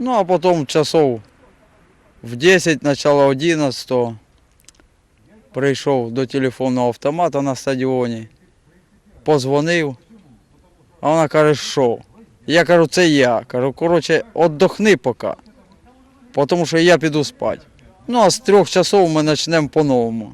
Ну, а потом часов в 10, начало 11 прийшов до телефонного автомата на стадіоні, позвонив, а вона каже, що? Я кажу, це я. Кажу, коротше, віддохни поки, тому що я піду спати. Ну, а з трьох часов ми почнемо по-новому.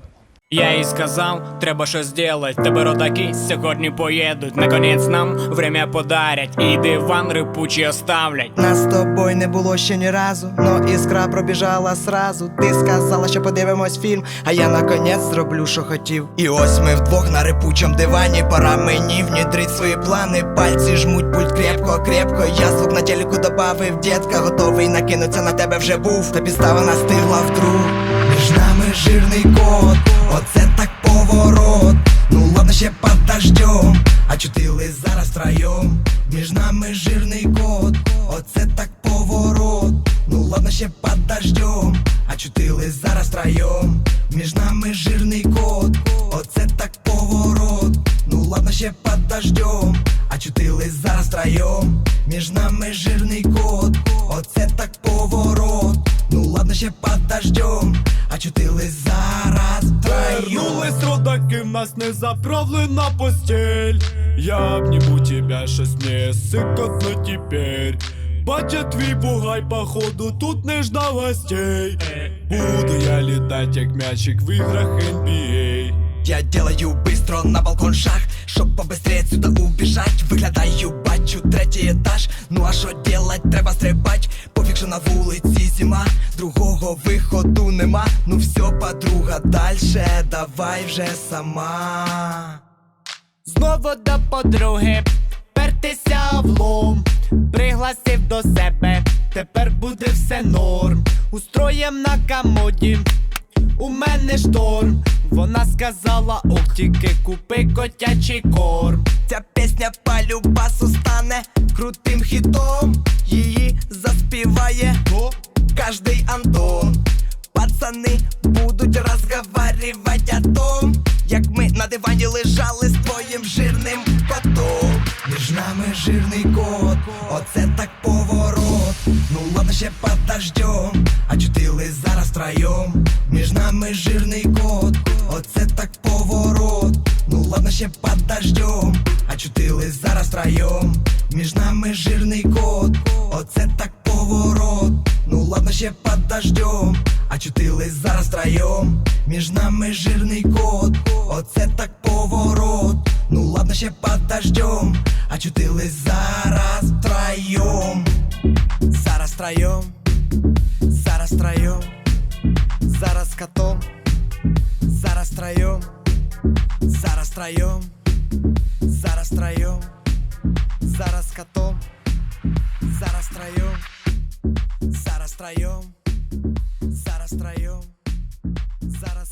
Я їй сказав, треба щось делать. Тебе родаки сьогодні поїдуть. Наконець нам время подарять. І диван рипучий оставлять. Нас з тобою не було ще ні разу, но іскра пробіжала сразу. Ти сказала, що подивимось фільм, а я наконець зроблю, що хотів. І ось ми вдвох на рипучому дивані. Пора мені внідрить свої плани. Пальці жмуть пульт крепко, крепко. Я звук на телеку добавив, дітка, готовий накинуться на тебе вже був. Та підстава настигла вдруг. Між нами жирний кот, оце так поворот. Ну ладно, ще под дождем, а чутили зараз втроєм. Між нами жирний кот, оце так поворот. Ну ладно, ще под дождем, а чутили зараз втроєм. Між нами жирний кот, оце так поворот. Ну ладно, ще под дождем, а чутили зараз втроєм. Між нами жирний кот, оце так поворот. Ну ладно, ще под дождем, а чутили зараз. Вернулись родаки, в нас не заправлена постель. Я обниму тебя, щось не сикотно теперь. Батя твій бугай, походу, тут не ждав гостей. Буду я літать, як м'ячик в іграх NBA. Я делаю быстро на балкон шаг Чтоб побыстрее отсюда убежать Виглядаю, бачу третій етаж Ну а що делать, треба стрибать Пофіг, що на вулиці зима Другого виходу подруга, дальше Давай вже сама Знову до подруги, пертися в лом, пригласив до себе, тепер буде все норм. Устроєм на комоді, у мене шторм. Вона сказала, ок, тільки купи котячий корм. Ця пісня по любасу стане крутим хітом Її заспіває каждый Антон Пацани будуть розговаривать о том Як ми на дивані лежали з твоїм жирним котом. Між нами жирний кот, оце так поворот. Ну ладно ще под дождем, а чутили зараз втроєм. Між нами жирний кот, оце так поворот. Ну ладно ще под дождем, а чутили зараз втроєм. Між нами жирний кот, оце так поворот. Ну ладно ще под чутили зараз втроєм. Між нами жирний кот, оце так поворот. Ну ладно ще под дождем, а чутили зараз втроєм. Зараз втроєм, зараз втроєм. Зараз котом, зараз втроєм. Зараз втроєм, зараз втроєм. Зараз котом, зараз втроєм. Зараз втроєм, зараз втроєм, зараз